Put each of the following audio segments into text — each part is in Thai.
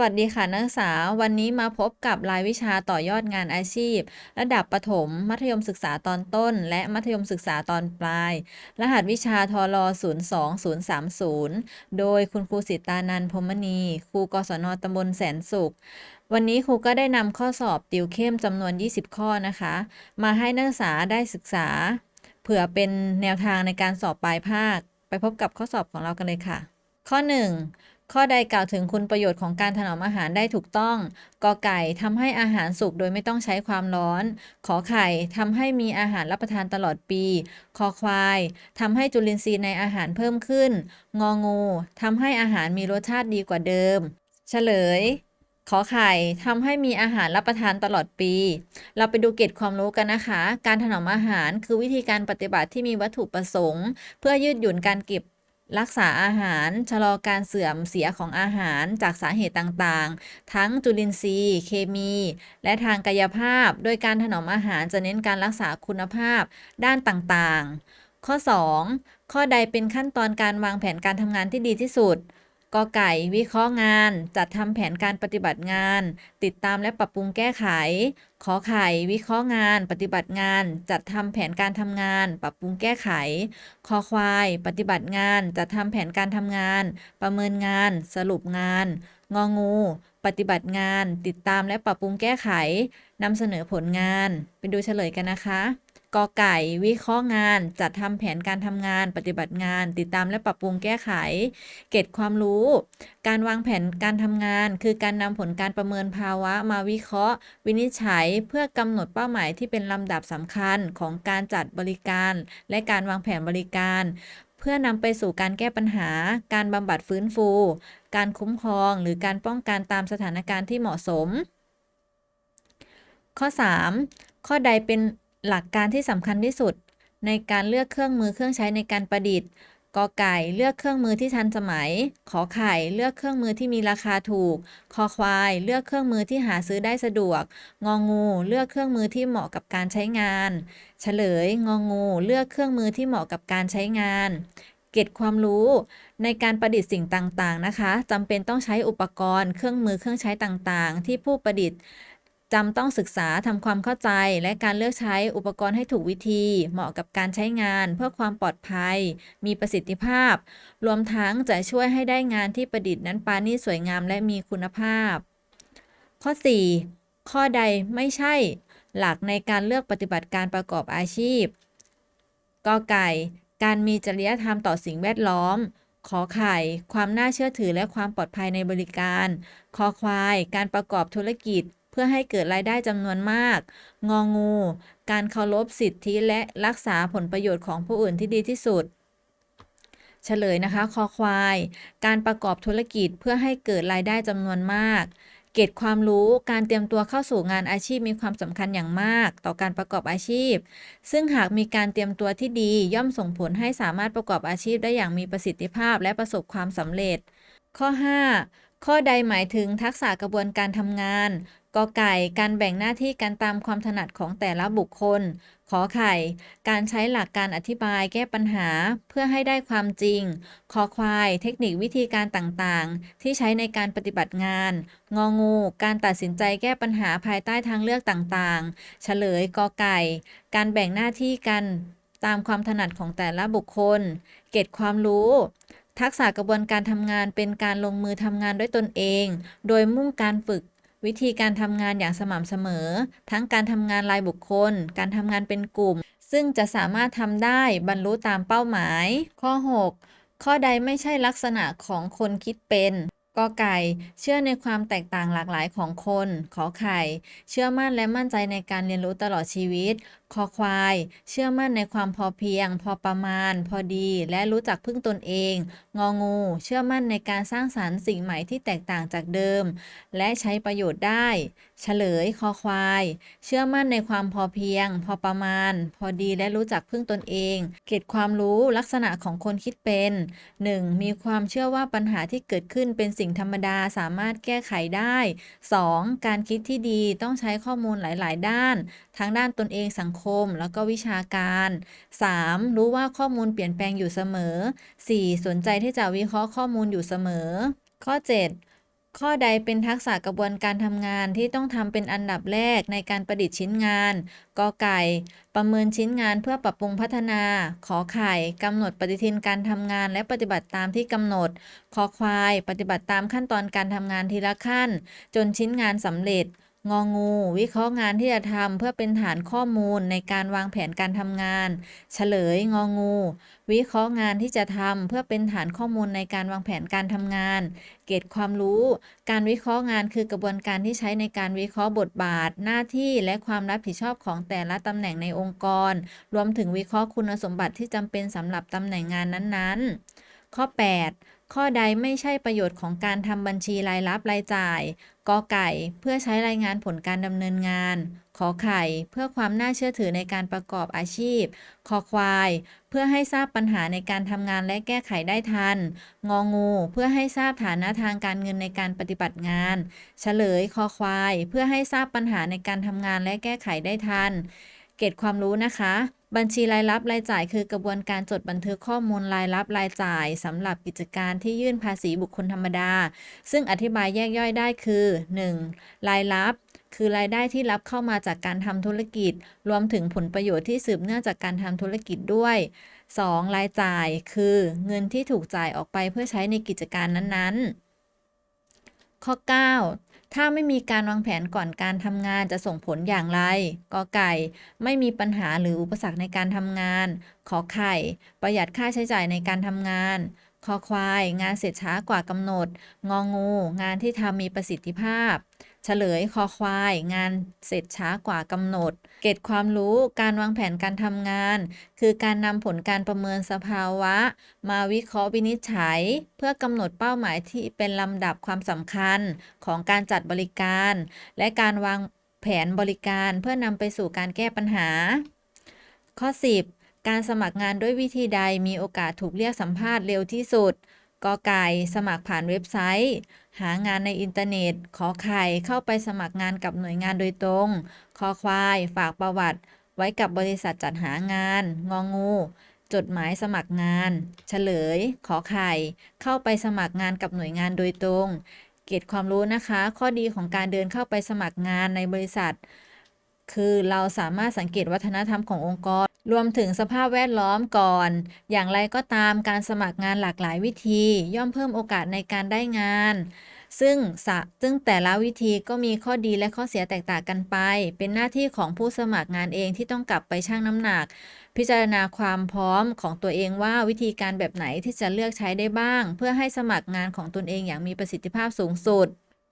สวัสดีค่ะนักศึกษา วันนี้มาพบกับรายวิชาต่อยอดงานอาชีพ ระดับประถม มัธยมศึกษาตอนต้น และมัธยมศึกษาตอนปลาย รหัสวิชาทล02030 โดยคุณครูสิตานันพรหมณีครูกศนตำบลแสนสุข วันนี้ครูก็ได้นำข้อสอบติวเข้มจำนวน 20 ข้อนะคะ มาให้นักศึกษาได้ศึกษา เผื่อเป็นแนวทางในการสอบปลายภาค ไปพบกับข้อสอบของเรากันเลยค่ะ ข้อ 1 ข้อใดกล่าวถึงคุณประโยชน์ของการถนอมอาหารได้ถูกต้อง กอไก่ทำให้อาหารสุกโดยไม่ต้องใช้ความร้อน ขอไข่ทำให้มีอาหารรับประทานตลอดปี คอควายทำให้จุลินทรีย์ในอาหารเพิ่มขึ้น งองูทำให้อาหารมีรสชาติดีกว่าเดิม เฉลย ขอไข่ทำให้มีอาหารรับประทานตลอดปี เราไปดูเกร็ดความรู้กันนะคะ การถนอมอาหารคือวิธีการปฏิบัติที่มีวัตถุประสงค์ เพื่อยืดหยุ่นการเก็บ รักษาอาหารชะลอการเสื่อมเสียของอาหารจากสาเหตุต่างๆ ทั้งจุลินทรีย์ เคมี และทางกายภาพ โดยการถนอมอาหารจะเน้นการรักษาคุณภาพด้านต่างๆ ข้อ 2 ข้อใดเป็นขั้นตอนการวางแผนการทำงานที่ดีที่สุด กอไก่วิเคราะห์งาน จัดทำแผนการปฏิบัติงาน ติดตามและปรับปรุงแก้ไข ขอไข่วิเคราะห์งาน ปฏิบัติงาน จัดทำแผนการทำงาน ปรับปรุงแก้ไข คอควาย ปฏิบัติงาน จัดทำแผนการทำงาน ประเมินงาน สรุปงาน งองู ปฏิบัติงาน ติดตามและปรับปรุงแก้ไขนำเสนอผลงานไปดูเฉลยกันนะคะ กอไก่วิเคราะห์งาน จัดทำแผนการทำงาน ปฏิบัติงาน ติดตามและปรับปรุงแก้ไข เกร็ดความรู้ การวางแผนการทำงาน คือการนำผลการประเมินภาวะมาวิเคราะห์ วินิจฉัยเพื่อกำหนดเป้าหมายที่เป็นลำดับสำคัญของการจัดบริการ และการวางแผนบริการ เพื่อนำไปสู่การแก้ปัญหา การบำบัดฟื้นฟู การคุ้มครอง หรือการป้องกันตามสถานการณ์ที่เหมาะสม ข้อ 3 ข้อใดเป็น หลักการที่สำคัญที่สุด ในการเลือกเครื่องมือเครื่องใช้ในการประดิษฐ์กอไก่เลือกเครื่องมือที่ทันสมัย ขอไข่เลือกเครื่องมือที่มีราคาถูก คอควาย เลือกเครื่องมือที่หาซื้อได้สะดวก งองู เลือกเครื่องมือที่เหมาะกับการใช้งาน เฉลย งองู เลือกเครื่องมือที่เหมาะกับการใช้งาน เก็บความรู้ในการประดิษฐ์สิ่งต่างๆนะคะจำเป็นต้องใช้อุปกรณ์ เครื่องมือเครื่องใช้ต่างๆ ที่ผู้ประดิษฐ์ จำต้องศึกษาทำความเข้าใจและการเลือกใช้อุปกรณ์ให้ถูกวิธี เหมาะกับการใช้งานเพื่อความปลอดภัย มีประสิทธิภาพ รวมทั้งจะช่วยให้ได้งานที่ประดิษฐ์นั้นปราณีตสวยงามและมีคุณภาพ ข้อ 4 ข้อใดไม่ใช่ หลักในการเลือกปฏิบัติการประกอบอาชีพกอไก่ การมีจริยธรรมต่อสิ่งแวดล้อมขอไข่ ความน่าเชื่อถือและความปลอดภัยในบริการ คอควาย การประกอบธุรกิจ พื่อให้เกิดรายได้จำนวนมาก งองู การเคารพสิทธิและรักษาผลประโยชน์ของผู้อื่นที่ดีที่สุด เฉลยนะคะคอควาย การประกอบธุรกิจเพื่อให้เกิดรายได้จำนวนมากเกร็ดความรู้การเตรียมตัวเข้าสู่งานอาชีพมีความสำคัญอย่างมาก ต่อการประกอบอาชีพ ซึ่งหากมีการเตรียมตัวที่ดีย่อมส่งผลให้สามารถประกอบอาชีพได้อย่างมีประสิทธิภาพและประสบความสำเร็จ ข้อ 5 ข้อใดหมายถึงทักษะกระบวนการทำงาน กอไก่การแบ่งหน้าที่กันตามความถนัดของแต่ละบุคคล ขอไข่ การใช้หลักการอธิบายแก้ปัญหาเพื่อให้ได้ความจริง คอควาย เทคนิควิธีการต่างๆ ที่ใช้ในการปฏิบัติงาน งองู การตัดสินใจแก้ปัญหาภายใต้ทางเลือกต่างๆ เฉลยกอไก่ การแบ่งหน้าที่กันตามความถนัดของแต่ละบุคคล เก็ดความรู้ ทักษะกระบวนการทำงานเป็นการลงมือทำงานด้วยตนเอง โดยมุ่งการฝึก วิธีการทำงานอย่างสม่ำเสมอ ทั้งการทำงานรายบุคคล การทำงานเป็นกลุ่ม ซึ่งจะสามารถทำได้บรรลุตามเป้าหมาย ข้อ 6 ข้อใดไม่ใช่ลักษณะของคนคิดเป็น กอไก่ เชื่อในความแตกต่างหลากหลายของคน ขอไข่ เชื่อมั่นและมั่นใจในการเรียนรู้ตลอดชีวิต คอควาย เชื่อมั่นในความพอเพียง พอประมาณ พอดี และรู้จักพึ่งตนเอง งองู เชื่อมั่นในการสร้างสรรค์สิ่งใหม่ที่แตกต่างจากเดิม และใช้ประโยชน์ได้ เฉลย คอควาย เชื่อมั่นในความพอเพียง พอประมาณ พอดีและรู้จักพึ่งตนเอง เกร็ดความรู้ลักษณะของคนคิดเป็น 1. มีความเชื่อว่าปัญหาที่เกิดขึ้นเป็นสิ่งธรรมดาสามารถแก้ไขได้ 2. การคิดที่ดีต้องใช้ข้อมูลหลาย ๆ ด้าน ทั้งด้านตนเองสังคมแล้วก็วิชาการ 3. รู้ว่าข้อมูลเปลี่ยนแปลงอยู่เสมอ 4. สนใจที่จะวิเคราะห์ข้อมูลอยู่เสมอ ข้อ 7 ข้อใดเป็นทักษะกระบวนการทำงานที่ต้องทำเป็นอันดับแรกในการประดิษฐ์ชิ้นงานกอไก่ ประเมินชิ้นงานเพื่อปรับปรุงพัฒนา ขอไข่กำหนดปฏิทินการทำงานและปฏิบัติตามที่กำหนด คอควาย ปฏิบัติตามขั้นตอนการทำงานทีละขั้น จนชิ้นงานสำเร็จ งองู วิเคราะห์งานที่จะทำเพื่อเป็นฐานข้อมูลในการวางแผนการทำงาน เฉลยงองู วิเคราะห์งานที่จะทำเพื่อเป็นฐานข้อมูลในการวางแผนการทำงาน เกตความรู้ การวิเคราะห์งานคือกระบวนการที่ใช้ในการวิเคราะห์บทบาท หน้าที่และความรับผิดชอบของแต่ละตำแหน่งในองค์กร รวมถึงวิเคราะห์คุณสมบัติที่จำเป็นสำหรับตำแหน่งงานนั้นๆ ข้อ 8 ข้อใดไม่ใช่ประโยชน์ของการทำบัญชีรายรับรายจ่าย กอไก่ เพื่อใช้รายงานผลการดำเนินงาน ขอไข่ เพื่อความน่าเชื่อถือในการประกอบอาชีพ คอควาย เพื่อให้ทราบปัญหาในการทำงานและแก้ไขได้ทัน งองู เพื่อให้ทราบฐานะทางการเงินในการปฏิบัติงาน เฉลย คอควาย เพื่อให้ทราบปัญหาในการทำงานและแก้ไขได้ทัน เกตความรู้นะคะ บัญชีรายรับรายจ่ายคือกระบวนการจดบันทึกข้อมูลรายรับรายจ่ายสำหรับกิจการที่ยื่นภาษีบุคคลธรรมดา ซึ่งอธิบายแยกย่อยได้คือ 1. รายรับคือรายได้ที่รับเข้ามาจากการทำธุรกิจ รวมถึงผลประโยชน์ที่สืบเนื่องจากการทำธุรกิจด้วย 2. รายจ่ายคือเงินที่ถูกจ่ายออกไปเพื่อใช้ในกิจการนั้นๆ ข้อ 9 ถ้าไม่มีการวางแผนก่อนการทำงานจะส่งผลอย่างไรกอไก่ ไม่มีปัญหาหรืออุปสรรคในการทำงาน ขอไข่ ประหยัดค่าใช้จ่ายในการทำงานคอควาย งานเสร็จช้ากว่ากำหนด งองู งานที่ทำมีประสิทธิภาพ ฉลยคอควาย งานเสร็จช้ากว่ากำหนด เกตความรู้การวางแผนการทำงาน คือการนำผลการประเมินสภาวะ มาวิเคราะห์วินิจฉัย เพื่อกำหนดเป้าหมายที่เป็นลำดับความสำคัญของการจัดบริการ และการวางแผนบริการเพื่อนำไปสู่การแก้ปัญหา ข้อ 10 การสมัครงานด้วยวิธีใดมีโอกาสถูกเรียกสัมภาษณ์เร็วที่สุด กอไก่สมัครผ่านเว็บไซต์ หางานในอินเทอร์เน็ต ขอไข่เข้าไปสมัครงานกับหน่วยงานโดยตรง คอควายฝากประวัติ ไว้กับบริษัทจัดหางาน งองู จดหมายสมัครงาน เฉลย ขอไข่ เข้าไปสมัครงานกับหน่วยงานโดยตรง เกตความรู้นะคะ ข้อดีของการเดินเข้าไปสมัครงานในบริษัท คือเราสามารถสังเกตวัฒนธรรมขององค์กร รวมถึงสภาพแวดล้อมก่อน อย่างไรก็ตามการสมัครงานหลากหลายวิธี ย่อมเพิ่มโอกาสในการได้งาน ซึ่งซึ่งแต่ละวิธีก็มีข้อดีและข้อเสียแตกต่างกันไป เป็นหน้าที่ของผู้สมัครงานเองที่ต้องกลับไปชั่งน้ำหนัก พิจารณาความพร้อมของตัวเองว่าวิธีการแบบไหนที่จะเลือกใช้ได้บ้าง เพื่อให้สมัครงานของตนเองอย่างมีประสิทธิภาพสูงสุด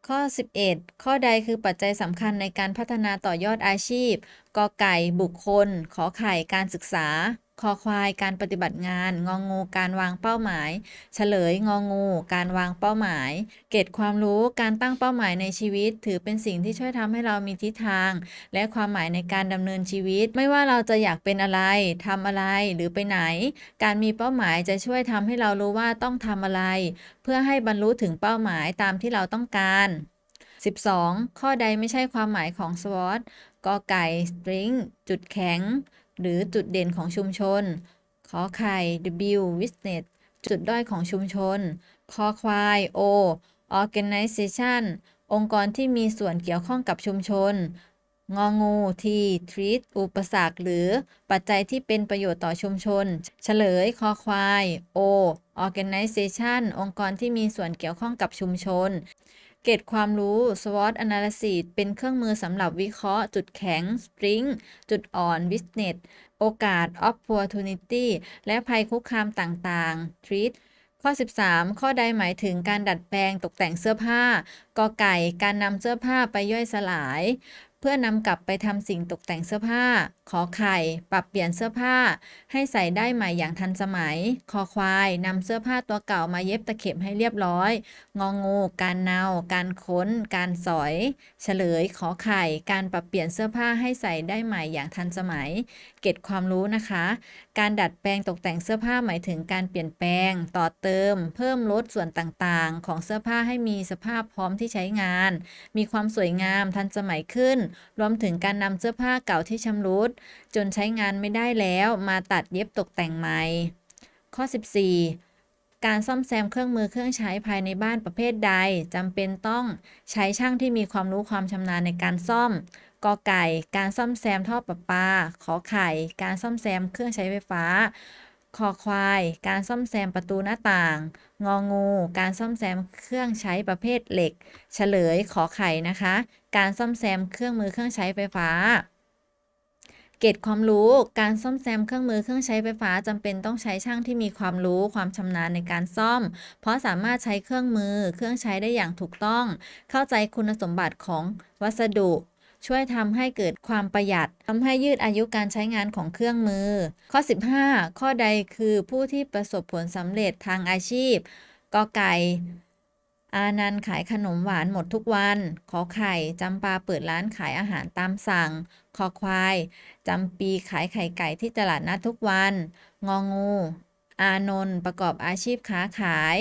ข้อ 11 ข้อใดคือปัจจัยสำคัญในการพัฒนาต่อยอดอาชีพ กอไก่บุคคล ขอไข่การศึกษา คอควายการปฏิบัติงาน งองูการวางเป้าหมาย เฉลยงองูการวางเป้าหมาย เกตความรู้การตั้งเป้าหมายในชีวิต ถือเป็นสิ่งที่ช่วยทำให้เรามีทิศทาง และความหมายในการดำเนินชีวิต ไม่ว่าเราจะอยากเป็นอะไรทำอะไรหรือไปไหน การมีเป้าหมายจะช่วยทำให้เรารู้ว่าต้องทำอะไร เพื่อให้บรรลุถึงเป้าหมายตามที่เราต้องการ 12. ข้อใดไม่ใช่ความหมายของ SWOT กอไก่ strength จุดแข็ง หรือจุดเด่นของชุมชน ขอไข่ W weakness จุดด้อยของชุมชน คอควาย O organization องค์กรที่มีส่วนเกี่ยวข้องกับชุมชน งองู T treat อุปสรรคหรือปัจจัยที่เป็นประโยชน์ต่อชุมชน เฉลย คอควาย O organization องค์กรที่มีส่วนเกี่ยวข้องกับชุมชน เกตความรู้ SWOT analysis เป็นเครื่องมือสำหรับวิเคราะห์ จุดแข็ง Spring จุดอ่อน Business โอกาส opportunity และภัยคุกคามต่างๆ Treat ข้อ 13 ข้อใดหมายถึงการดัดแปลงตกแต่งเสื้อผ้ากอไก่ การนำเสื้อผ้าไปย่อยสลาย พื่อนำกลับไปทำสิ่งตกแต่งเสื้อผ้า ขอไข่ ปรับเปลี่ยนเสื้อผ้า ให้ใส่ได้ใหม่อย่างทันสมัย คอควายนำเสื้อผ้าตัวเก่ามาเย็บตะเข็บให้เรียบร้อย งองู การเนา การค้น การสอย เฉลย ขอไข่ การปรับเปลี่ยนเสื้อผ้าให้ใส่ได้ใหม่อย่างทันสมัย ก็ตความรู้นะคะ การดัดแปลงตกแต่งเสื้อผ้าหมายถึงการเปลี่ยนแปลง ต่อเติม เพิ่มลดส่วนต่างๆ ของเสื้อผ้าให้มีสภาพพร้อมที่ใช้งาน มีความสวยงามทันสมัยขึ้น รวมถึงการนำเสื้อผ้าเก่าที่ชำรุด จนใช้งานไม่ได้แล้วมาตัดเย็บตกแต่งใหม่ ข้อ 14การซ่อมแซมเครื่องมือเครื่องใช้ภายในบ้านประเภทใดจำเป็นต้องใช้ช่างที่มีความรู้ความชำนาญในการซ่อม กอไก่ การซ่อมแซมท่อประปา ขอไข่ การซ่อมแซมเครื่องใช้ไฟฟ้า คอควาย การซ่อมแซมประตูหน้าต่าง งองู การซ่อมแซมเครื่องใช้ประเภทเหล็ก เฉลย ขอไข่นะคะ การซ่อมแซมเครื่องมือเครื่องใช้ไฟฟ้าเกรดความรู้ การซ่อมแซมเครื่องมือเครื่องใช้ไฟฟ้าจำเป็นต้องใช้ช่างที่มีความรู้ความชำนาญในการซ่อม เพราะสามารถใช้เครื่องมือเครื่องใช้ได้อย่างถูกต้อง เข้าใจคุณสมบัติของวัสดุ ช่วยทำให้เกิดความประหยัดทำให้ยืดอายุการใช้งานของเครื่องมือ ข้อ 15 ข้อใดคือผู้ที่ประสบผลสำเร็จทางอาชีพกอไก่อานันขายขนมหวานหมดทุกวัน ขอไข่จำปาเปิดร้านขายอาหารตามสั่ง คอควายจำปีขายไข่ไก่ที่ตลาดนัดทุกวัน งองู อานนท์ประกอบอาชีพค้าขาย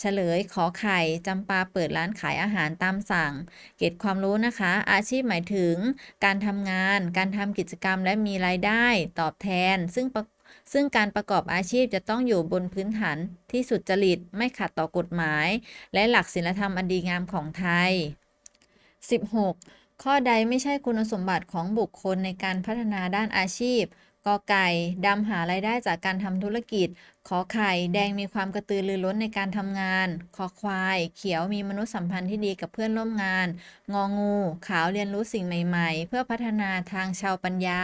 เฉลยขอไข่จำปาเปิดร้านขายอาหารตามสั่ง เกร็ดความรู้นะคะ อาชีพหมายถึง การทำงาน การทำกิจกรรมและมีรายได้ตอบแทน ซึ่งซึ่งการประกอบอาชีพจะต้องอยู่บนพื้นฐานที่สุจริตไม่ขัดต่อกฎหมาย และหลักศีลธรรมอันดีงามของไทย 16. ข้อใดไม่ใช่คุณสมบัติของบุคคลในการพัฒนาด้านอาชีพกอไก่ดำหารายได้จากการทำธุรกิจ ขอไข่แดงมีความกระตือรือร้นในการทำงานคอควาย เขียวมีมนุษยสัมพันธ์ที่ดีกับเพื่อนร่วมงาน งองู ขาวเรียนรู้สิ่งใหม่ๆ เพื่อพัฒนาทางชาวปัญญา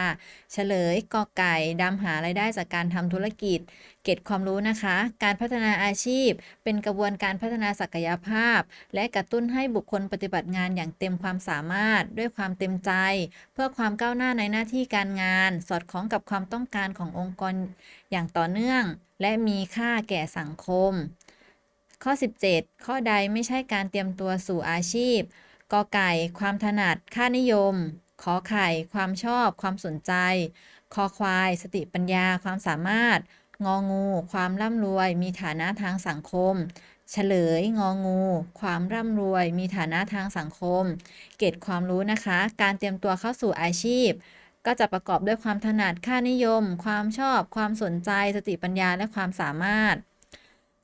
เฉลยกอไก่ดำหารายได้จากการทำธุรกิจ เกร็ดความรู้นะคะ การพัฒนาอาชีพ เป็นกระบวนการพัฒนาศักยภาพ และกระตุ้นให้บุคคลปฏิบัติงานอย่างเต็มความสามารถ ด้วยความเต็มใจ เพื่อความก้าวหน้าในหน้าที่การงาน สอดคล้องกับความต้องการขององค์กรอย่างต่อเนื่อง และมีค่าแก่สังคม ข้อ 17 ข้อใดไม่ใช่การเตรียมตัวสู่อาชีพกอไก่ ความถนัด ค่านิยม ขอไข่ ความชอบ ความสนใจ คอควาย สติปัญญา ความสามารถ งองู ความร่ำรวย มีฐานะทางสังคม เฉลย งองู ความร่ำรวย มีฐานะทางสังคม เกร็ดความรู้นะคะ การเตรียมตัวเข้าสู่อาชีพ ก็จะประกอบด้วยความถนัดค่านิยม ความชอบ ความสนใจ สติปัญญาและความสามารถ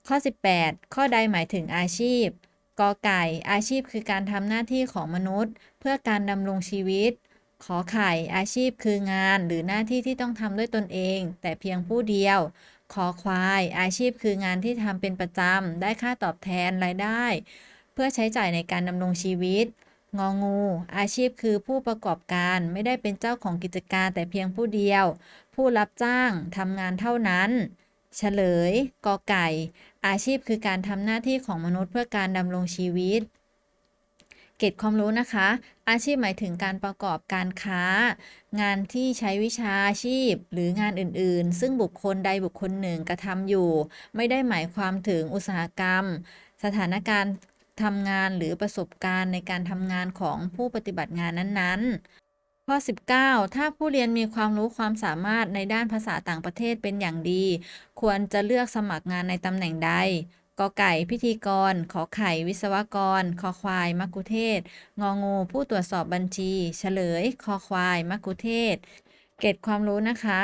ข้อ 18 ข้อใดหมายถึงอาชีพกอไก่ อาชีพคือการทำหน้าที่ของมนุษย์ เพื่อการดำรงชีวิต ขอไข่อาชีพคืองานหรือหน้าที่ที่ต้องทำด้วยตนเอง แต่เพียงผู้เดียว ขอควาย อาชีพคืองานที่ทำเป็นประจำได้ค่าตอบแทนรายได้ เพื่อใช้จ่ายในการดำรงชีวิต งองู อาชีพคือผู้ประกอบการไม่ได้เป็นเจ้าของกิจการแต่เพียงผู้เดียว ผู้รับจ้างทำงานเท่านั้นเฉลย กอไก่ อาชีพคือการทำหน้าที่ของมนุษย์เพื่อการดำรงชีวิต เกร็ดความรู้นะคะ อาชีพหมายถึงการประกอบการค้า งานที่ใช้วิชาชีพ หรืองานอื่นๆ ซึ่งบุคคลใดบุคคลหนึ่งกระทำอยู่ ไม่ได้หมายความถึงอุตสาหกรรม สถานการณ์ ทำงานหรือประสบการณ์ในการทำงานของผู้ปฏิบัติงานนั้นๆ ข้อ 19 ถ้าผู้เรียนมีความรู้ความสามารถในด้านภาษาต่างประเทศเป็นอย่างดี ควรจะเลือกสมัครงานในตำแหน่งใดกอไก่พิธีกร ขอไข่วิศวกร คอควายมักคุเทศ งองูผู้ตรวจสอบบัญชี เฉลย คอควายมักคุเทศ เกร็ดความรู้นะคะ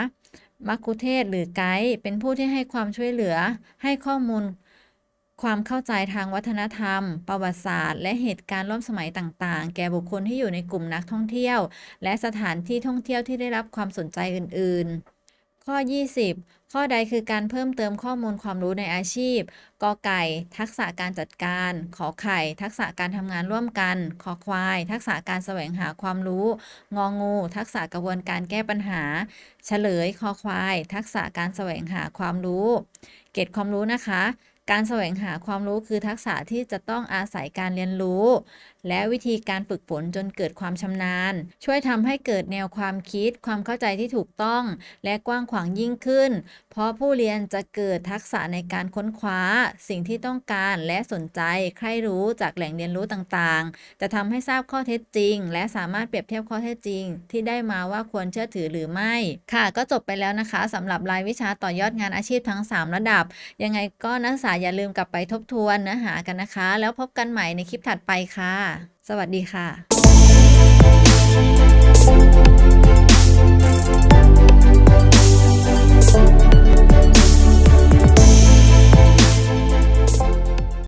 มักคุเทศหรือไกด์เป็นผู้ที่ให้ความช่วยเหลือ ให้ข้อมูล ความเข้าใจทางวัฒนธรรม ประวัติศาสตร์ และเหตุการณ์ร่วมสมัยต่างๆ แก่บุคคลที่อยู่ในกลุ่มนักท่องเที่ยว และสถานที่ท่องเที่ยวที่ได้รับความสนใจอื่น ๆ ข้อ 20 ข้อใดคือการเพิ่มเติมข้อมูลความรู้ในอาชีพ กอไก่ ทักษะการจัดการ ขอไข่ ทักษะการทำงานร่วมกันคอควาย ทักษะการแสวงหาความรู้ งองู ทักษะกระบวนการแก้ปัญหา เฉลย คอควาย ทักษะการแสวงหาความรู้ เกร็ดความรู้นะคะ การแสวงหาความรู้คือทักษะที่จะต้องอาศัยการเรียนรู้ และวิธีการฝึกฝนจนเกิดความชำนาญ ช่วยทำให้เกิดแนวความคิด ความเข้าใจที่ถูกต้อง และกว้างขวางยิ่งขึ้น เพราะผู้เรียนจะเกิดทักษะในการค้นคว้า สิ่งที่ต้องการและสนใจใคร่รู้จากแหล่งเรียนรู้ต่างๆ จะทำให้ทราบข้อเท็จจริง และสามารถเปรียบเทียบข้อเท็จจริง ที่ได้มาว่าควรเชื่อถือหรือไม่ ค่ะ ก็จบไปแล้วนะคะสำหรับรายวิชาต่อยอดงานอาชีพทั้ง 3 ระดับ ยังไงก็นักศึกษาอย่าลืมกลับไปทบทวนเนื้อหากันนะคะ แล้วพบกันใหม่ในคลิปถัดไปค่ะ สวัสดีค่ะ